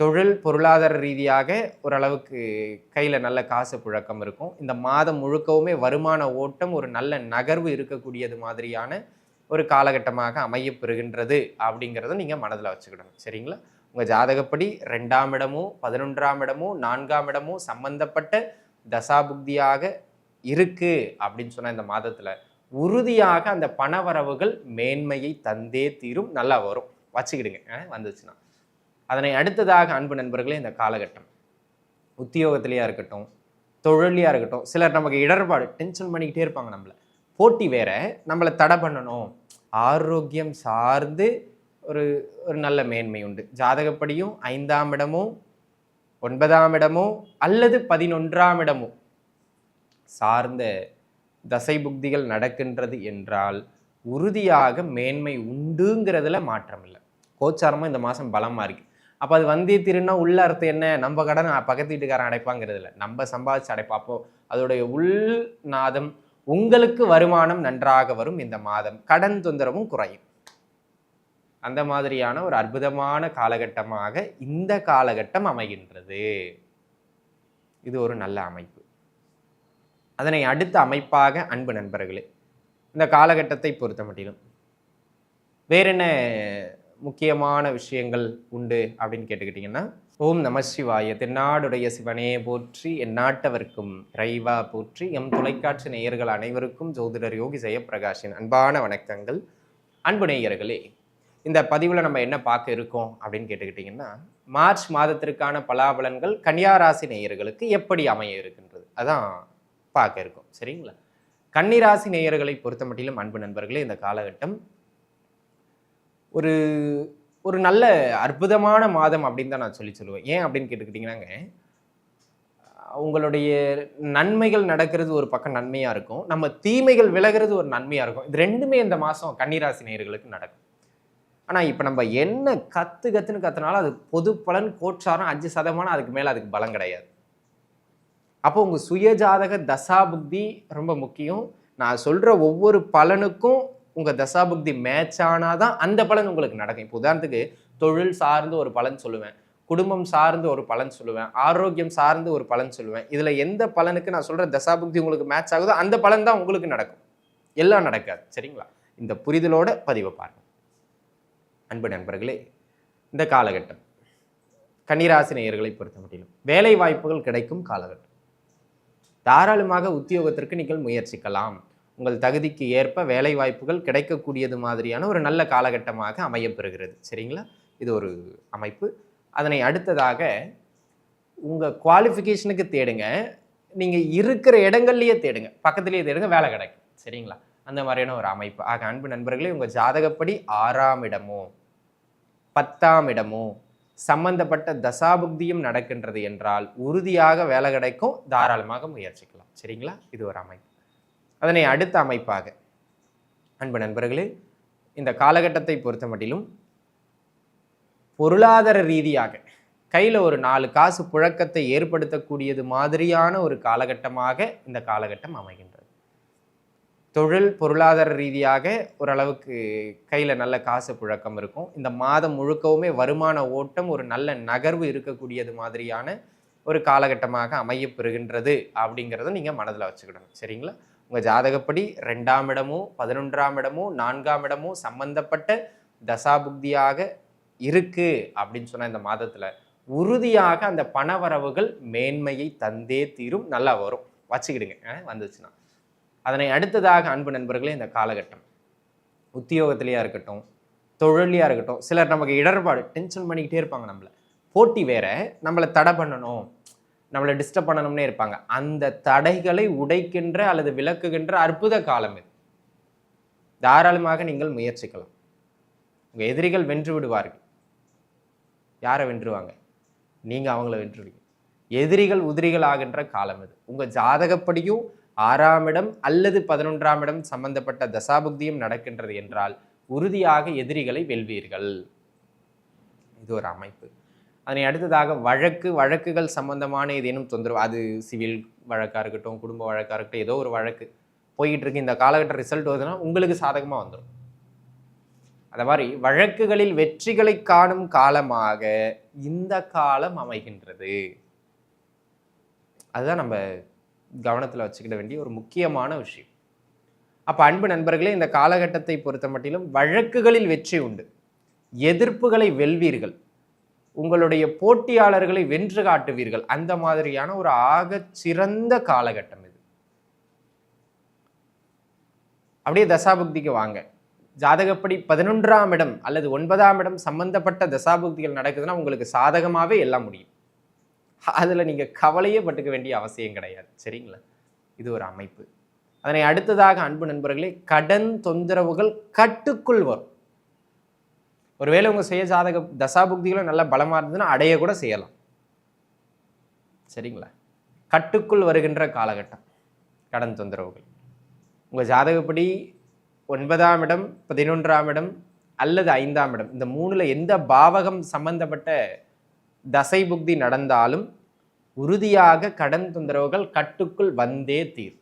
தொழில் பொருளாதார ரீதியாக ஓரளவுக்கு கையில் நல்ல காசு புழக்கம் இருக்கும். இந்த மாதம் முழுக்கவுமே வருமான ஓட்டம் ஒரு நல்ல நகர்வு இருக்கக்கூடியது மாதிரியான ஒரு காலகட்டமாக அமையப் பெறுகின்றது அப்படிங்கிறத நீங்கள் மனதில் வச்சுக்கிடணும். சரிங்களா? உங்கள் ஜாதகப்படி ரெண்டாம் இடமும் பதினொன்றாம் இடமும் நான்காம் இடமும் சம்பந்தப்பட்ட தசாபுக்தியாக இருக்குது அப்படின்னு சொன்னால் இந்த மாதத்தில் உறுதியாக அந்த பணவரவுகள் மேன்மையை தந்தே தீரும் நல்லா வரும். வச்சுக்கிடுங்க. வந்துச்சுன்னா. அதனை அடுத்ததாக அன்பு நண்பர்களே இந்த காலகட்டம். உத்தியோகத்திலையாக இருக்கட்டும் தொழிலையாக இருக்கட்டும் சிலர் நமக்கு இடர்பாடு டென்ஷன் பண்ணிக்கிட்டே இருப்பாங்க நம்மளை. போட்டி வேற நம்மளை தடை பண்ணணும். ஆரோக்கியம் சார்ந்து ஒரு ஒரு நல்ல மேன்மை உண்டு. ஜாதகப்படியும் ஐந்தாம் இடமோ ஒன்பதாம் இடமோ அல்லது பதினொன்றாம் இடமோ சார்ந்த தசை புக்திகள் நடக்கின்றது என்றால் உறுதியாக மேன்மை உண்டுங்கிறதுல மாற்றம் இல்லை கோச்சாரமாக இந்த மாதம் பலமாக இருக்குது அப்போ அது வந்தே திருன்னா உள்ள அர்த்தம் என்ன? நம்ம கடன் பக்கத்து வீட்டுக்காரன் அடைப்பாங்கிறது இல்லை. நம்ம சம்பாதிச்சு அடைப்போம். அப்போ அதோடைய உள் நாதம் உங்களுக்கு வருமானம் நன்றாக வரும் இந்த மாதம். கடன் தொந்தரவும் குறையும். அந்த மாதிரியான ஒரு அற்புதமான காலகட்டமாக இந்த காலகட்டம் அமைகின்றது. இது ஒரு நல்ல அமைப்பு. அதனை அடுத்த அமைப்பாக அன்பு நண்பர்களே இந்த காலகட்டத்தை பொறுத்த மட்டிலும் வேற என்ன முக்கியமான விஷயங்கள் உண்டு அப்படின்னு கேட்டுக்கிட்டிங்கன்னா ஓம் நம சிவாய தென்னாடுடைய சிவனே போற்றி என் நாட்டவர்க்கும் இறைவா போற்றி எம் தொலைக்காட்சி நேயர்கள் அனைவருக்கும் ஜோதிடர் யோகி ஜெயப்பிரகாஷின் அன்பான வணக்கங்கள். அன்பு நேயர்களே இந்த பதிவில் நம்ம என்ன பார்க்க இருக்கோம் அப்படின்னு கேட்டுக்கிட்டிங்கன்னா மார்ச் மாதத்திற்கான பலாபலன்கள் கன்னியாராசி நேயர்களுக்கு எப்படி அமைய இருக்கின்றது அதான் பார்க்க இருக்கோம். சரிங்களா? கன்னிராசி நேயர்களை பொறுத்த மட்டிலும் அன்பு நண்பர்களே இந்த காலகட்டம் ஒரு ஒரு நல்ல அற்புதமான மாதம் அப்படின்னு தான் நான் சொல்லி சொல்லுவேன். ஏன் அப்படின்னு கேட்டுக்கிட்டிங்கன்னாங்க உங்களுடைய நன்மைகள் நடக்கிறது ஒரு பக்கம் நன்மையாக இருக்கும். நம்ம தீமைகள் விலகிறது ஒரு நன்மையாக இருக்கும். இது ரெண்டுமே இந்த மாதம் கன்னிராசி நேயர்களுக்கு நடக்கும். ஆனால் இப்போ நம்ம என்ன கத்து கத்துன்னு கத்துனாலும் அது பொது பலன் கோட்சாரம் அஞ்சு சதமானம் அதுக்கு மேலே அதுக்கு பலம் கிடையாது. அப்போ உங்கள் சுயஜாதக தசாபுக்தி ரொம்ப முக்கியம். நான் சொல்கிற ஒவ்வொரு பலனுக்கும் உங்கள் தசாபுக்தி மேட்ச் ஆனால் தான் அந்த பலன் உங்களுக்கு நடக்கும். இப்போ உதாரணத்துக்கு தொழில் சார்ந்து ஒரு பலன் சொல்லுவேன். குடும்பம் சார்ந்து ஒரு பலன் சொல்லுவேன். ஆரோக்கியம் சார்ந்து ஒரு பலன் சொல்லுவேன். இதில் எந்த பலனுக்கு நான் சொல்கிற தசாபுக்தி உங்களுக்கு மேட்ச் ஆகுதோ அந்த பலன் தான் உங்களுக்கு நடக்கும். எல்லாம் நடக்காது. சரிங்களா? இந்த புரிதலோட பதிவை பாருங்க. அன்பு நண்பர்களே இந்த காலகட்டம் கன்னிராசி நேயர்களை பொறுத்த மட்டிலும் வேலை வாய்ப்புகள் கிடைக்கும் காலகட்டம். தாராளமாக உத்தியோகத்திற்கு நீங்கள் முயற்சிக்கலாம். உங்கள் தகுதிக்கு ஏற்ப வேலை வாய்ப்புகள் கிடைக்கக்கூடியது மாதிரியான ஒரு நல்ல காலகட்டமாக அமையப்பெறுகிறது. சரிங்களா? இது ஒரு அமைப்பு. அதனை அடுத்ததாக உங்கள் குவாலிஃபிகேஷனுக்கு தேடுங்க. நீங்கள் இருக்கிற இடங்கள்லையே தேடுங்க. பக்கத்துலேயே தேடுங்க வேலை கிடைக்கும். சரிங்களா? அந்த மாதிரியான ஒரு அமைப்பு. ஆக அன்பு நண்பர்களே உங்கள் ஜாதகப்படி ஆறாம் இடமோ பத்தாம் இடமோ சம்பந்தப்பட்ட தசாபுக்தியும் நடக்கின்றது என்றால் உறுதியாக வேலை கிடைக்கும். தாராளமாக முயற்சிக்கலாம். சரிங்களா? இது ஒரு அமைப்பு. அதனை அடுத்த அமைப்பாக. அன்பு நண்பர்களே இந்த காலகட்டத்தை பொறுத்த மட்டிலும் பொருளாதார ரீதியாக கையில் ஒரு நாலு காசு புழக்கத்தை ஏற்படுத்தக்கூடியது மாதிரியான ஒரு காலகட்டமாக இந்த காலகட்டம் அமைகின்றது. தொழில் பொருளாதார ரீதியாக ஓரளவுக்கு கையில் நல்ல காசு புழக்கம் இருக்கும். இந்த மாதம் முழுக்கவுமே வருமான ஓட்டம் ஒரு நல்ல நகர்வு இருக்கக்கூடியது மாதிரியான ஒரு காலகட்டமாக அமையப்பெறுகின்றது அப்படிங்கிறத நீங்கள் மனதில் வச்சுக்கிடணும். சரிங்களா? உங்கள் ஜாதகப்படி ரெண்டாம் இடமும் பதினொன்றாம் இடமும் நான்காம் இடமும் சம்பந்தப்பட்ட தசாபுக்தியாக இருக்குது அப்படின்னு சொன்னால் இந்த மாதத்தில் உறுதியாக அந்த பணவரவுகள் மேன்மையை தந்தே தீரும் நல்லா வரும். வச்சுக்கிடுங்க. வந்துச்சுன்னா. அதனை அடுத்ததாக அன்பு நண்பர்களே இந்த காலகட்டம். உத்தியோகத்திலையாக இருக்கட்டும் தொழிலையாக இருக்கட்டும் சிலர் நமக்கு இடர்பாடு டென்ஷன் பண்ணிக்கிட்டே இருப்பாங்க நம்மளை. போட்டி வேற நம்மளை தடை பண்ணணும். நம்மளை டிஸ்டர்ப் பண்ணணும்னே இருப்பாங்க. அந்த தடைகளை உடைக்கின்ற அல்லது விளக்குகின்ற அற்புத காலம் இது. தாராளமாக நீங்கள் முயற்சிக்கலாம். உங்கள் எதிரிகள் வென்று விடுவார்கள். யாரை வென்றுவாங்க? நீங்கள் அவங்கள வென்றுவீங்க எதிரிகள் உதிரிகள் ஆகின்ற காலம் இது. உங்கள் ஜாதகப்படியும் ஆறாம் இடம் அல்லது பதினொன்றாம் இடம் சம்பந்தப்பட்ட தசாபுக்தியும் நடக்கின்றது என்றால் உறுதியாக எதிரிகளை வெல்வீர்கள். இது ஒரு அமைப்பு. அதனை அடுத்ததாக வழக்கு வழக்குகள் சம்பந்தமான ஏதேனும் தொந்தரவு அது சிவில் வழக்காக இருக்கட்டும் குடும்ப வழக்காக இருக்கட்டும் ஏதோ ஒரு வழக்கு போயிட்டுருக்கு இந்த காலகட்ட ரிசல்ட் வருதுன்னா உங்களுக்கு சாதகமாக வந்துடும் அந்த மாதிரி வழக்குகளில் வெற்றிகளை காணும் காலமாக இந்த காலம் அமைகின்றது. அதுதான் நம்ம கவனத்தில் வச்சுக்கிட வேண்டிய ஒரு முக்கியமான விஷயம். அப்போ அன்பு நண்பர்களே இந்த காலகட்டத்தை பொறுத்த மட்டிலும் வழக்குகளில் வெற்றி உண்டு. எதிர்ப்புகளை வெல்வீர்கள். உங்களுடைய போட்டியாளர்களை வென்று காட்டுவீர்கள். அந்த மாதிரியான ஒரு ஆக சிறந்த காலகட்டம் இது. அப்படியே தசாபுக்திக்கு வாங்க. ஜாதகப்படி பதினொன்றாம் இடம் அல்லது ஒன்பதாம் இடம் சம்பந்தப்பட்ட தசாபுக்திகள் நடக்குதுன்னா உங்களுக்கு சாதகமாகவே எல்லாம் முடியும். அதில் நீங்கள் கவலையே பட்டுக்க வேண்டிய அவசியம் கிடையாது. சரிங்களா? இது ஒரு அமைப்பு. அதனை அடுத்ததாக அன்பு நண்பர்களே கடன் தொந்தரவுகள் கட்டுக்குள் வரும். ஒருவேளை உங்கள் சுய ஜாதக தசாபுக்திகளும் நல்ல பலமாக இருந்ததுன்னா அடைய கூட செய்யலாம். சரிங்களா? கட்டுக்குள் வருகின்ற காலகட்டம் கடன் தொந்தரவுகள். உங்கள் ஜாதகப்படி ஒன்பதாம் இடம் பதினொன்றாம் இடம் அல்லது ஐந்தாம் இடம் இந்த மூணில் எந்த பாவகம் சம்பந்தப்பட்ட தசை புக்தி நடந்தாலும் உறுதியாக கடன் தொந்தரவுகள் கட்டுக்குள் வந்தே தீர்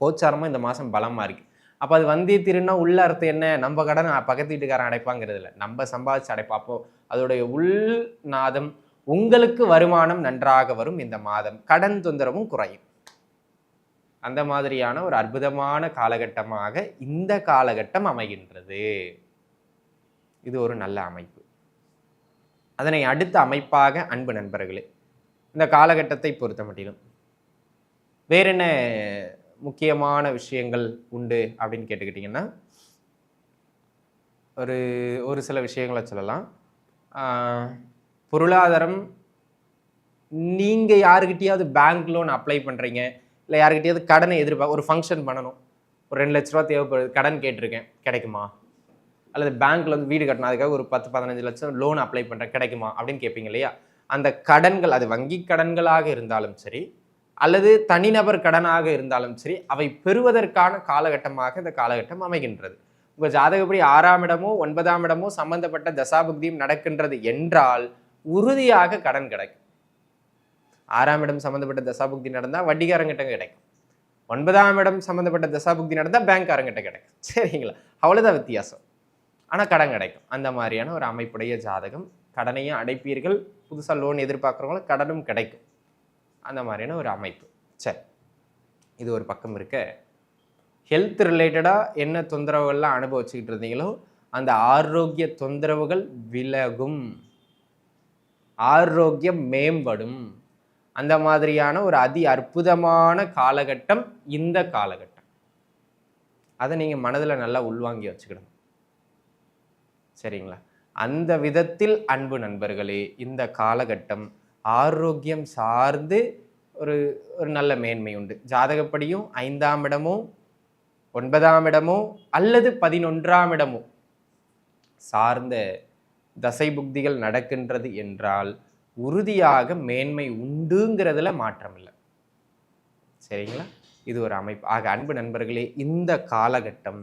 கோச்சாரமாக இந்த மாதம் பலமாக இருக்குது அப்போ அது வந்தே தீருன்னா உள்ள அர்த்தம் என்ன? நம்ம கடன் பக்கத்து வீட்டுக்காரன் அடைப்பாங்கிறது இல்லை நம்ம சம்பாதிச்சு அடைப்பா அப்போ அதோடைய உள் நாதம் உங்களுக்கு வருமானம் நன்றாக வரும் இந்த மாதம். கடன் தொந்தரவும் குறையும். அந்த மாதிரியான ஒரு அற்புதமான காலகட்டமாக இந்த காலகட்டம் அமைகின்றது. இது ஒரு நல்ல அமைப்பு. அதனை அடுத்த அமைப்பாக அன்பு நண்பர்களே இந்த காலகட்டத்தை பொறுத்த மட்டிலும் வேற என்ன முக்கியமான விஷயங்கள் உண்டு அப்படின்னு கேட்டுக்கிட்டிங்கன்னா ஒரு ஒரு சில விஷயங்களை சொல்லலாம். பொருளாதாரம் நீங்கள் யாருக்கிட்டேயாவது பேங்க் லோன் அப்ளை பண்ணுறீங்க இல்லை யாருக்கிட்டேயாவது கடனை எதிர்பார்க்க ஒரு ஃபங்க்ஷன் பண்ணணும். ஒரு ரெண்டு லட்ச ரூபா தேவைப்படுது கடன் கேட்டிருக்கேன் கிடைக்குமா? அல்லது பேங்க்கில் வந்து வீடு கட்டணும் அதுக்காக ஒரு பத்து பதினஞ்சு லட்சம் லோன் அப்ளை பண்ணுறேன் கிடைக்குமா? அப்படின்னு கேட்பீங்க இல்லையா? அந்த கடன்கள் அது வங்கி கடன்களாக இருந்தாலும் சரி அல்லது தனிநபர் கடனாக இருந்தாலும் சரி அவை பெறுவதற்கான காலகட்டமாக இந்த காலகட்டம் அமைகின்றது. உங்கள் ஜாதகப்படி ஆறாம் இடமோ ஒன்பதாம் இடமோ சம்பந்தப்பட்ட தசாபுக்தியும் நடக்கின்றது என்றால் உறுதியாக கடன் கிடைக்கும். ஆறாம் இடம் சம்பந்தப்பட்ட தசாபுக்தி நடந்தால் வட்டிக்காரங்கிட்ட கிடைக்கும். ஒன்பதாம் இடம் சம்பந்தப்பட்ட தசாபுக்தி நடந்தால் பேங்க்காரங்கிட்ட கிடைக்கும். சரிங்களா? அவ்வளோதான் வித்தியாசம். ஆனால் கடன் கிடைக்கும். அந்த மாதிரியான ஒரு அமைப்புடைய ஜாதகம் கடனையும் அடைப்பீர்கள். புதுசாக லோன் எதிர்பார்க்குறவங்களும் கடனும் கிடைக்கும். அந்த மாதிரியான ஒரு அமைப்பு. சரி. இது ஒரு பக்கம் இருக்க. ஹெல்த் ரிலேட்டடாக என்ன தொந்தரவுகள்லாம் அனுபவிச்சுக்கிட்டு இருந்தீங்களோ அந்த ஆரோக்கிய தொந்தரவுகள் விலகும். ஆரோக்கியம் மேம்படும். அந்த மாதிரியான ஒரு அதி அற்புதமான காலகட்டம் இந்த காலகட்டம். அதை நீங்கள் மனதில் நல்லா உள்வாங்கி வச்சுக்கிடணும். சரிங்களா? அந்த விதத்தில் அன்பு நண்பர்களே இந்த காலகட்டம் ஆரோக்கியம் சார்ந்து ஒரு ஒரு நல்ல மேன்மை உண்டு. ஜாதகப்படியும் ஐந்தாம் இடமோ ஒன்பதாம் இடமோ அல்லது பதினொன்றாம் இடமோ சார்ந்த தசை புக்திகள் நடக்கின்றது என்றால் உறுதியாக மேன்மை உண்டுங்கிறதுல மாற்றம் இல்லை சரிங்களா? இது ஒரு அமைப்பு. ஆக அன்பு நண்பர்களே இந்த காலகட்டம்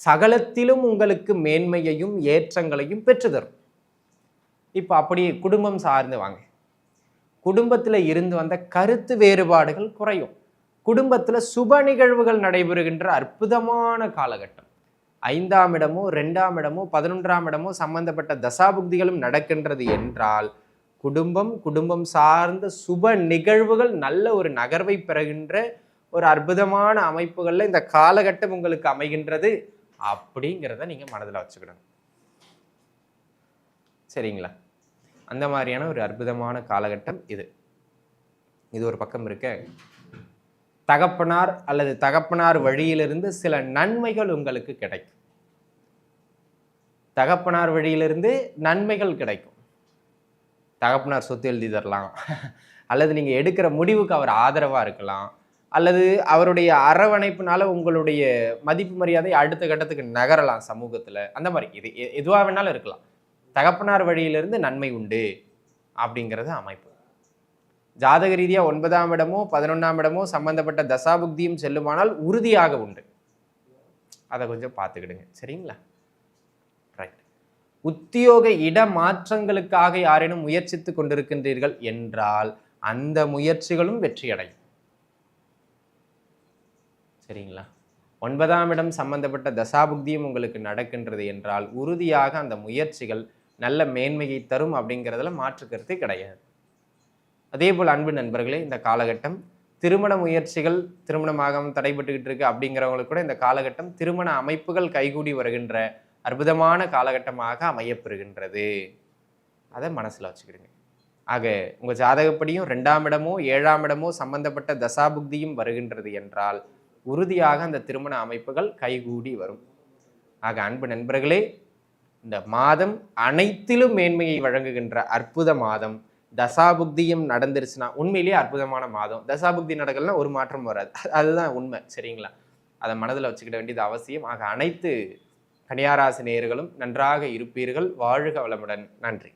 சகலத்திலும் உங்களுக்கு மேன்மையையும் ஏற்றங்களையும் பெற்று தரும் இப்போ அப்படியே குடும்பம் சார்ந்து வாங்க. குடும்பத்தில் இருந்து வந்த கருத்து வேறுபாடுகள் குறையும். குடும்பத்தில் சுப நிகழ்வுகள் நடைபெறுகின்ற அற்புதமான காலகட்டம். ஐந்தாம் இடமோ ரெண்டாம் இடமோ பதினொன்றாம் இடமோ சம்பந்தப்பட்ட தசாபுக்திகளும் நடக்கின்றது என்றால் குடும்பம் குடும்பம் சார்ந்த சுப நிகழ்வுகள் நல்ல ஒரு நகர்வை பெறுகின்ற ஒரு அற்புதமான அமைப்புகளில் இந்த காலகட்டம் உங்களுக்கு அமைகின்றது அப்படிங்கிறத நீங்கள் மனதில் வச்சுக்கணும். சரிங்களா? அந்த மாதிரியான ஒரு அற்புதமான காலகட்டம் இது. இது ஒரு பக்கம் இருக்க. தகப்பனார் அல்லது தகப்பனார் வழியிலிருந்து சில நன்மைகள் உங்களுக்கு கிடைக்கும். தகப்பனார் வழியிலிருந்து நன்மைகள் கிடைக்கும். தகப்பனார் சொத்து எழுதி தரலாம். அல்லது நீங்கள் எடுக்கிற முடிவுக்கு அவர் ஆதரவாக இருக்கலாம். அல்லது அவருடைய அரவணைப்புனால உங்களுடைய மதிப்பு மரியாதை அடுத்த கட்டத்துக்கு நகரலாம் சமூகத்தில். அந்த மாதிரி இது எ- வேணாலும் இருக்கலாம். தகப்பனார் வழியிலிருந்து நன்மை உண்டு அப்படிங்கிறது அமைப்பு. ஜாதக ரீதியாக ஒன்பதாம் இடமோ பதினொன்றாம் இடமோ சம்பந்தப்பட்ட தசாபுக்தியும் செல்லுமானால் உறுதியாக உண்டு. அதை கொஞ்சம் பார்த்துக்கிடுங்க. சரிங்களா? ரைட் உத்தியோக இட மாற்றங்களுக்காக யாரேனும் முயற்சித்து கொண்டிருக்கின்றீர்கள் என்றால் அந்த முயற்சிகளும் வெற்றியடையும். சரிங்களா? ஒன்பதாம் இடம் சம்பந்தப்பட்ட தசாபுக்தியும் உங்களுக்கு நடக்கின்றது என்றால் உறுதியாக அந்த முயற்சிகள் நல்ல மேன்மையை தரும் அப்படிங்கிறதுல மாற்று கிடையாது. அதே போல் அன்பு நண்பர்களே இந்த காலகட்டம் திருமண முயற்சிகள் திருமணமாகவும் தடைபட்டுக்கிட்டு இருக்கு அப்படிங்கிறவங்களுக்கு கூட இந்த காலகட்டம் திருமண அமைப்புகள் கைகூடி வருகின்ற அற்புதமான காலகட்டமாக அமையப்பெறுகின்றது. அதை மனசில் வச்சுக்கிடுங்க. ஆக உங்கள் ஜாதகப்படியும் ரெண்டாம் இடமோ ஏழாம் இடமோ சம்பந்தப்பட்ட தசாபுக்தியும் வருகின்றது என்றால் உறுதியாக அந்த திருமண அமைப்புகள் கைகூடி வரும். ஆக அன்பு நண்பர்களே இந்த மாதம் அனைத்திலும் மேன்மையை வழங்குகின்ற அற்புத மாதம். தசாபுக்தியும் நடந்துருச்சுன்னா உண்மையிலேயே அற்புதமான மாதம். தசாபுக்தி நடக்கலன்னா ஒரு மாற்றம் வராது. அதுதான் உண்மை. சரிங்களா? அதை மனதில் வச்சுக்கிட வேண்டியது அவசியம். ஆக அனைத்து கன்னியாராசி நேயர்களும் நன்றாக இருப்பீர்கள். வாழ்க வளமுடன். நன்றி.